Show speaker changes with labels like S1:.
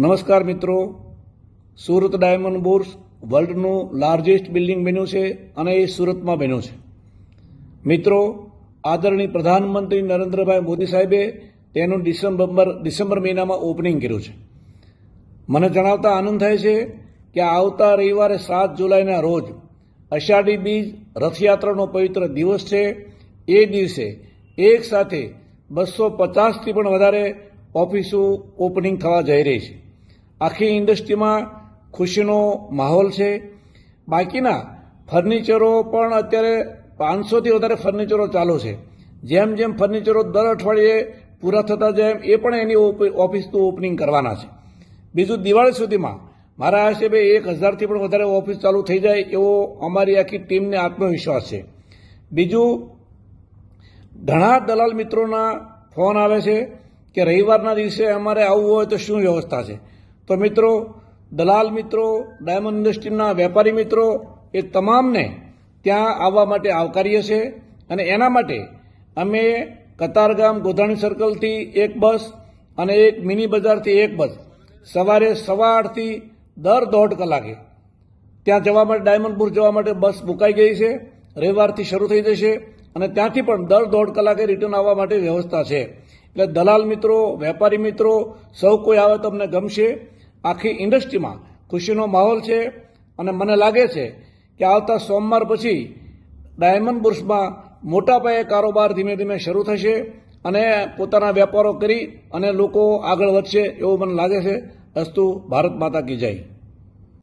S1: નમસ્કાર મિત્રો. Surat diamond bourse વર્લ્ડનું લાર્જેસ્ટ બિલ્ડિંગ બન્યું છે અને એ સુરતમાં બન્યું છે. મિત્રો, આદરણીય પ્રધાનમંત્રી નરેન્દ્રભાઈ મોદી સાહેબે તેનું ડિસેમ્બર ડિસેમ્બર મહિનામાં ઓપનિંગ કર્યું છે. મને જણાવતા આનંદ થાય છે કે આવતા રવિવારે સાત જુલાઈના રોજ અષાઢી બીજ રથયાત્રાનો પવિત્ર દિવસ છે. એ દિવસે એક સાથે બસો પચાસથી પણ વધારે ઓફિસો ઓપનિંગ થવા જઈ રહી છે. આખી ઇન્ડસ્ટ્રીમાં ખુશીનો માહોલ છે. બાકીના ફર્નિચરો પણ અત્યારે પાંચસોથી વધારે ફર્નિચરો ચાલુ છે. જેમ જેમ ફર્નિચરો દર અઠવાડિયે પૂરા થતા જાય એ પણ એની ઓફિસનું ઓપનિંગ કરવાના છે. બીજું દિવાળી સુધીમાં મારા આશરે એક હજારથી પણ વધારે ઓફિસ ચાલુ થઈ જાય એવો અમારી આખી ટીમને આત્મવિશ્વાસ છે. બીજું, ઘણા દલાલ મિત્રોના ફોન આવે છે કે રવિવારના દિવસે અમારે આવવું હોય તો શું વ્યવસ્થા છે? તો મિત્રો, દલાલ મિત્રો, ડાયમંડ ઇન્ડસ્ટ્રીના વેપારી મિત્રો, એ તમામને ત્યાં આવવા માટે આવકારીએ છે અને એના માટે અમે કતારગામ ગોધાણી સર્કલથી એક બસ અને એક મિની બજારથી એક બસ સવારે સવા આઠથી દર દોઢ કલાકે ત્યાં જવા માટે, ડાયમંડપુર જવા માટે બસ મુકાઈ ગઈ છે, રવિવારથી શરૂ થઈ જશે અને ત્યાંથી પણ દર દોઢ કલાકે રિટર્ન આવવા માટે વ્યવસ્થા છે. એટલે દલાલ મિત્રો, વેપારી મિત્રો, સૌ કોઈ આવે તો અમને ગમશે. આખી ઇન્ડસ્ટ્રીમાં ખુશીનો માહોલ છે અને મને લાગે છે કે આવતા સોમવાર પછી ડાયમંડ બુર્સમાં મોટા પાયે કારોબાર ધીમે ધીમે શરૂ થશે અને પોતાના વેપારો કરી અને લોકો આગળ વધશે એવું મને લાગે છે. અસ્તુ ભારત માતા કી જય.